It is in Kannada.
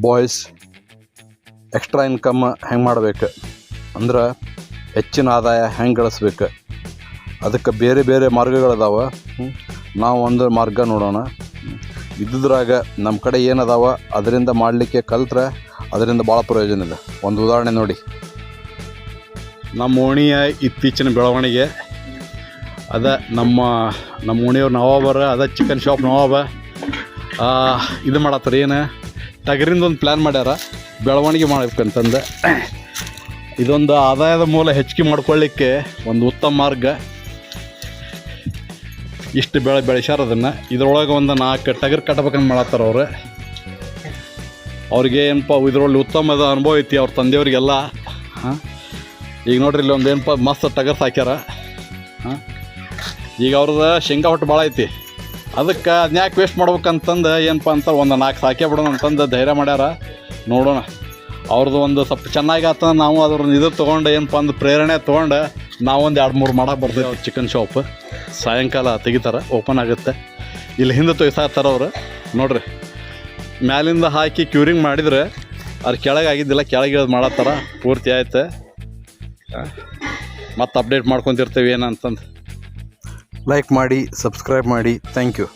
ಬಾಯ್ಸ್ ಎಕ್ಸ್ಟ್ರಾ ಇನ್ಕಮ್ ಹೆಂಗೆ ಮಾಡ್ಬೇಕು? ಅಂದ್ರೆ ಹೆಚ್ಚಿನ ಆದಾಯ ಹೆಂಗೆ ಗಳಿಸ್ಬೇಕು? ಅದಕ್ಕೆ ಬೇರೆ ಬೇರೆ ಮಾರ್ಗಗಳಿದಾವೆ. ನಾವು ಒಂದು ಮಾರ್ಗ ನೋಡೋಣ. ಇದ್ದಿದ್ರಾಗ ನಮ್ಮ ಕಡೆ ಏನದಾವ ಅದರಿಂದ ಮಾಡಲಿಕ್ಕೆ ಕಲ್ತ್ರೆ ಅದರಿಂದ ಭಾಳ ಪ್ರಯೋಜನ ಇದೆ. ಒಂದು ಉದಾಹರಣೆ ನೋಡಿ. ನಮ್ಮ ಓಣಿಯ ಇತ್ತೀಚಿನ ಬೆಳವಣಿಗೆ. ಅದ ನಮ್ಮ ನಮ್ಮ ಓಣಿಯವ್ರು ನವಾಬರ ಅದ ಚಿಕನ್ ಶಾಪ್ ನವಾಬ ಇದು ಮಾಡತ್ತಾರ, ಏನು? ಟಗರಿಂದ ಒಂದು ಪ್ಲ್ಯಾನ್ ಮಾಡ್ಯಾರ, ಬೆಳವಣಿಗೆ ಮಾಡಬೇಕಂತಂದು. ಇದೊಂದು ಆದಾಯದ ಮೂಲ ಹೆಚ್ಚಿಗೆ ಮಾಡ್ಕೊಳ್ಳಿಕ್ಕೆ ಒಂದು ಉತ್ತಮ ಮಾರ್ಗ. ಇಷ್ಟು ಬೆಳೆ ಬೆಳೆಸ್ಯಾರ ಅದನ್ನು. ಇದರೊಳಗೆ ಒಂದು ನಾಲ್ಕು ಟಗರ್ ಕಟ್ಬೇಕಂತ ಮಾಡತ್ತಾರ ಅವರು. ಅವ್ರಿಗೆ ಏನಪ್ಪ ಇದ್ರೊಳಗೆ ಉತ್ತಮದ ಅನುಭವ ಐತಿ ಅವ್ರ ತಂದೆಯವ್ರಿಗೆಲ್ಲ. ಹಾಂ? ಈಗ ನೋಡ್ರಿ ಇಲ್ಲಿ ಒಂದು ಏನಪ್ಪ, ಮಸ್ತ್ ಟಗರ್ ಸಾಕ್ಯಾರ. ಹಾಂ? ಈಗ ಅವ್ರದ್ದು ಶೇಂಗಾ ಹೊಟ್ಟು ಭಾಳ ಐತಿ. ಅದಕ್ಕೆ ಅದನ್ನ ಯಾಕೆ ವೇಸ್ಟ್ ಮಾಡ್ಬೇಕಂತಂದು ಏನಪ್ಪ ಅಂತ ಒಂದು ನಾಲ್ಕು ಸಾಕೇ ಬಿಡೋಣ ಅಂತಂದು ಧೈರ್ಯ ಮಾಡ್ಯಾರ. ನೋಡೋಣ. ಅವ್ರದ್ದು ಒಂದು ಸ್ವಲ್ಪ ಚೆನ್ನಾಗಿ ಆತ ನಾವು ಅದ್ರ ಇದು ತೊಗೊಂಡು ಏನಪ್ಪ ಅಂದ್ರೆ ಪ್ರೇರಣೆ ತೊಗೊಂಡು ನಾವೊಂದು ಎರಡು ಮೂರು ಮಾಡಕ್ಕೆ ಬರ್ತೀವಿ ಅವ್ರು ಚಿಕನ್ ಶಾಪ್ ಸಾಯಂಕಾಲ ತೆಗಿತಾರೆ ಓಪನ್ ಆಗುತ್ತೆ. ಇಲ್ಲಿ ಹಿಂದೆ ತೊಯ್ಸಾತ್ತಾರ ಅವರು. ನೋಡ್ರಿ. ಮ್ಯಾಲಿಂದ ಹಾಕಿ ಕ್ಯೂರಿಂಗ್ ಮಾಡಿದ್ರೆ ಅದ್ರ ಕೆಳಗೆ ಆಗಿದ್ದಿಲ್ಲ, ಕೆಳಗೆ ಇಳಿದು ಮಾಡತ್ತಾರ. ಪೂರ್ತಿ ಆಯ್ತು. ಮತ್ತು ಅಪ್ಡೇಟ್ ಮಾಡ್ಕೊತಿರ್ತೇವೆ ಏನಂತಂದು ಲೈಕ್ ಮಾಡಿ ಸಬ್ಸ್ಕ್ರೈಬ್ ಮಾಡಿ. Thank you